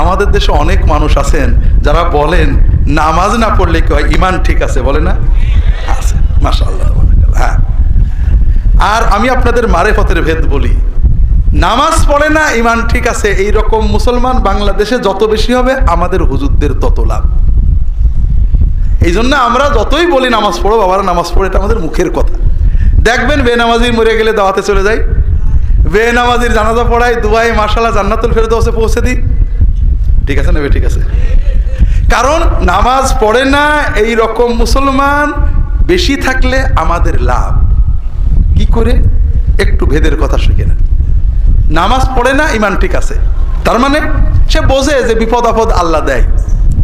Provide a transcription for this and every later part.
আমাদের দেশে অনেক মানুষ আছেন যারা বলেন, নামাজ না পড়লে কি হয়? ইমান ঠিক আছে বলে না? আছে, মাশাআল্লাহ হ্যাঁ। আর আমি আপনাদের মারে পথের ভেদ বলি। নামাজ পড়ে না, ইমান ঠিক আছে এই রকম মুসলমান বাংলাদেশে যত বেশি হবে, আমাদের হুজুরদের তত লাভ। এই জন্য আমরা যতই বলি নামাজ পড়ো, বাবারা, নামাজ পড়ে এটা আমাদের মুখের কথা। দেখবেন বেনামাজি মরে গেলে দাওয়াতে চলে যাই। বেনামাজির জানাজা পড়াই দুবাই মার্শাল্লাহ জান্নাতুল ফেরদৌসে পৌঁছে দিই। ঠিক আছে নেবে ঠিক আছে। কারণ নামাজ পড়ে না এই রকম মুসলমান বেশি থাকলে আমাদের লাভ। কি করে? একটু ভেদের কথা শিখে না। নামাজ পড়ে না, ইমান ঠিক আছে। তার মানে সে বোঝে যে বিপদ আপদ আল্লাহ দেয়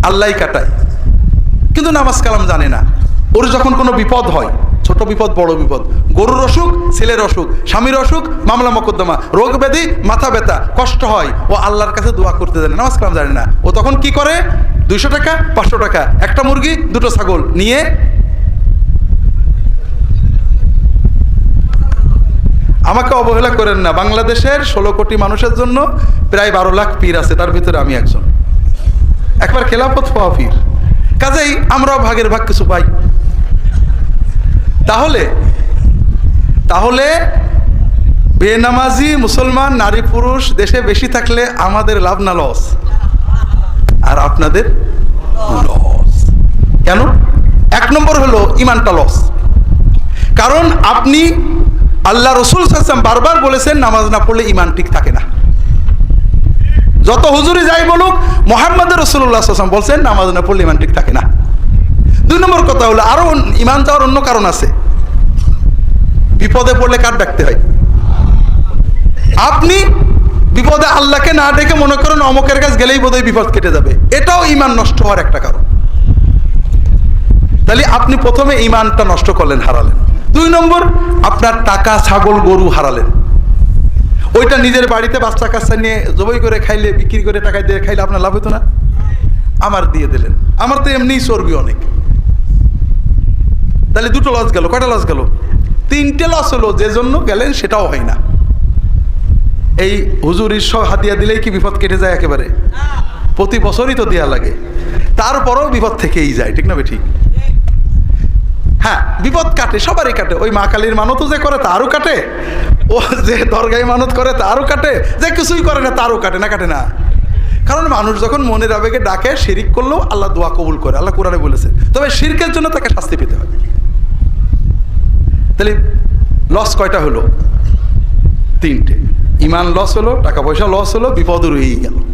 আল্লাহ কাটায়। কিন্তু নামাজ কালাম জানে না। ওর যখন কোনো বিপদ হয়, ছোট বিপদ, বড় বিপদ গরুর অসুখ, ছেলের অসুখ, স্বামীর অসুখ, মামলা মকদ্দমা, রোগ ব্যাধি, মাথা ব্যথা, কষ্ট হয়। ও আল্লাহর কাছে দোয়া করতে জানে নামাজ কালাম জানে না। ও তখন কি করে? দুইশো টাকা, পাঁচশো টাকা, একটা মুরগি, দুটো ছাগল নিয়ে আমাকে অবহেলা করেন না। বাংলাদেশের ষোলো কোটি মানুষের জন্য প্রায় বারো লাখ পীর আছে, তার ভিতরে আমি একজন। একবার খেলাফত পাওয়া পীর। কাজেই আমরাও ভাগের ভাগ কিছু পাই। তাহলে তাহলে বেনামাজি মুসলমান, নারী, পুরুষ দেশে বেশি থাকলে আমাদের লাভ না লস? আর আপনাদের লস। কেন? এক নম্বর হলো ইমানটা লস। কারণ আপনি আল্লাহ রসুল সাল্লাম বারবার বলেছেন, নামাজ না পড়লে ইমান ঠিক থাকে না। যত হুজুরি যাই বলুক মোহাম্মদ রসুল্লাহ সাল্লাম বলছেন, নামাজ না পড়লে ইমান ঠিক থাকে না। দুই নম্বর কথা হলো, আরও অন্য- ইমান যাওয়ার অন্য কারণ আছে। বিপদে পড়লে কার ডাকতে হয়? আপনি বিপদে আল্লাহকে না ডেকে মনে করেন অমকের কাছে গেলেই বোধহয় বিপদ কেটে যাবে। এটাও ইমান নষ্ট হওয়ার একটা কারণ। তাহলে আপনি প্রথমে ইমানটা নষ্ট করলেন, হারালেন। দুই নম্বর, আপনার টাকা, ছাগল, গরু হারালেন। ওইটা নিজের বাড়িতে বাচ্চা কাচ্চা নিয়ে জবই করে খাইলে, বিক্রি করে টাকা দিয়ে খাইলে আপনার লাভ হতো না? আমার দিয়ে দিলেন। আমার তো এমনিই চর্বি অনেক। তাহলে দুটো লস গেল, কয়টা লস গেল? তিনটে লস হলো যে জন্য গেলেন সেটাও হয় না। এই হুজুর ঈশ্বর হাতিয়া দিলেই কি বিপদ কেটে যায় একেবারে? প্রতি বছরই তো দেয়া লাগে। তারপরেও বিপদ থেকেই যায়, ঠিক না ঠিক হ্যাঁ বিপদ কাটে, সবারই কাটে। ওই মা কালীর মানতও যে করে, তারও কাটে। ও যে দরগায় মানত করে, তারও কাটে। যে কিছুই করে না, তারও কাটে না কাটে না। কারণ মানুষ যখন মনের আবেগে ডাকে, শিরিক করলেও আল্লাহ দোয়া কবুল করে। আল্লাহ কোরআনে বলেছে। তবে শিরকের জন্য তাকে শাস্তি পেতে তাহলে লস কয়টা হলো? তিনটে। ইমান লস হলো, টাকা পয়সা লস হলো, বিপদ রয়েই গেল।